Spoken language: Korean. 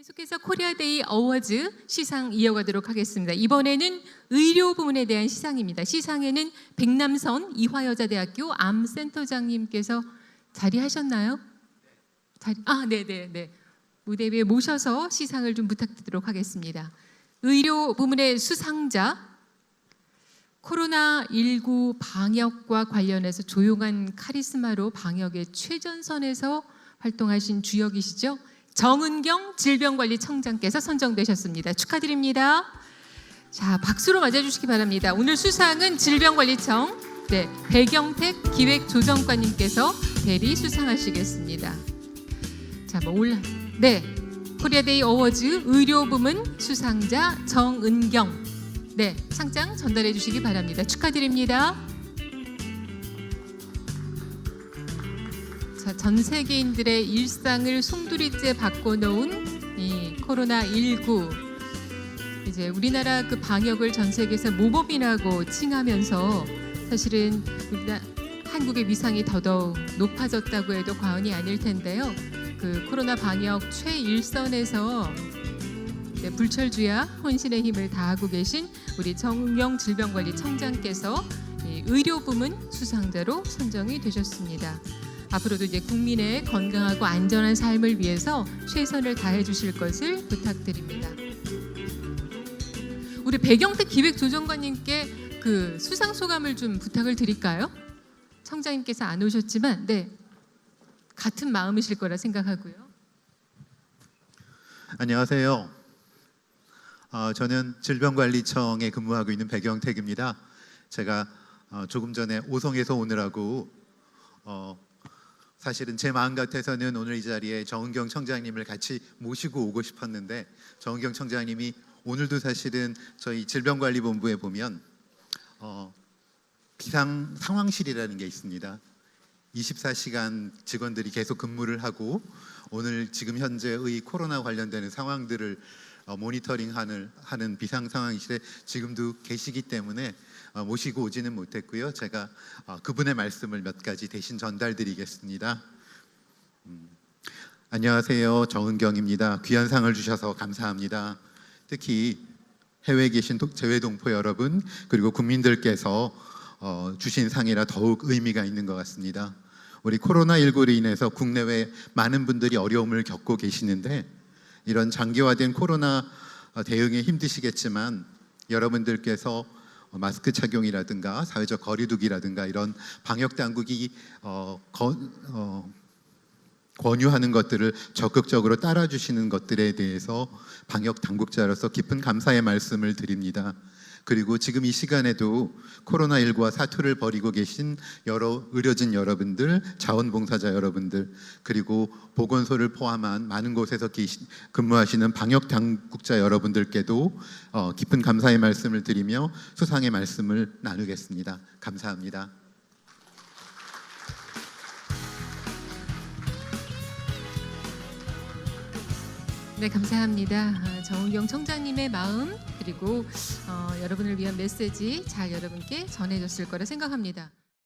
계속해서 코리아데이 어워즈 시상 이어가도록 하겠습니다. 이번에는 의료 부문에 대한 시상입니다. 시상에는 백남선 이화여자대학교 암센터장님께서 자리하셨나요? 자리 아, 네, 네, 네. 무대 위에 모셔서 시상을 좀 부탁드리도록 하겠습니다. 의료 부문의 수상자 코로나19 방역과 관련해서 조용한 카리스마로 방역의 최전선에서 활동하신 주역이시죠. 정은경 질병관리청장께서 선정되셨습니다. 축하드립니다. 자, 박수로 맞아주시기 바랍니다. 오늘 수상은 질병관리청 네, 배경택 기획조정관님께서 대리 수상하시겠습니다. 자, 뭐 올라 네, 코리아데이 어워즈 의료 부문 수상자 정은경 네, 상장 전달해 주시기 바랍니다. 축하드립니다. 자, 전 세계인들의 일상을 송두리째 바꿔놓은 이 코로나 19 이제 우리나라 그 방역을 전 세계에서 모범이라고 칭하면서 사실은 우리나 한국의 위상이 더더욱 높아졌다고 해도 과언이 아닐 텐데요. 그 코로나 방역 최일선에서 네, 불철주야 혼신의 힘을 다하고 계신 우리 정경 질병관리 청장께서 이 의료 부문 수상자로 선정이 되셨습니다. 앞으로도 이제 국민의 건강하고 안전한 삶을 위해서 최선을 다해 주실 것을 부탁드립니다. 우리 배경택 기획조정관님께 그 수상 소감을 좀 부탁을 드릴까요? 청장님께서 안 오셨지만 네 같은 마음이실 거라 생각하고요. 안녕하세요. 어, 저는 질병관리청에 근무하고 있는 배경택입니다. 제가 어, 조금 전에 오성에서 오느라고 어, 사실은 제 마음 같아서는 오늘 이 자리에 정은경 청장님을 같이 모시고 오고 싶었는데 정은경 청장님이 오늘도 사실은 저희 질병관리본부에 보면 어, 비상 상황실이라는 게 있습니다. 24시간 직원들이 계속 근무를 하고 오늘 지금 현재의 코로나 관련되는 상황들을 어, 모니터링하는 하는 비상 상황실에 지금도 계시기 때문에 어, 모시고 오지는 못했고요. 제가 어, 그분의 말씀을 몇 가지 대신 전달드리겠습니다. 음, 안녕하세요, 정은경입니다. 귀한 상을 주셔서 감사합니다. 특히 해외에 계신 도- 재외동포 여러분 그리고 국민들께서 어, 주신 상이라 더욱 의미가 있는 것 같습니다. 우리 코로나19로 인해서 국내외 많은 분들이 어려움을 겪고 계시는데 이런 장기화된 코로나 어, 대응에 힘드시겠지만 여러분들께서 어, 마스크 착용이라든가 사회적 거리두기라든가 이런 방역 당국이 어, 거, 어, 권유하는 것들을 적극적으로 따라주시는 것들에 대해서 방역 당국자로서 깊은 감사의 말씀을 드립니다. 그리고 지금 이 시간에도 코로나19와 사투를 벌이고 계신 여러 의료진 여러분들, 자원봉사자 여러분들, 그리고 보건소를 포함한 많은 곳에서 근무하시는 방역 당국자 여러분들께도 어, 깊은 감사의 말씀을 드리며 수상의 말씀을 나누겠습니다. 감사합니다. 네, 감사합니다. 아, 정은경 청장님의 마음 그리고 어, 여러분을 위한 메시지 잘 여러분께 전해줬을 거라 생각합니다.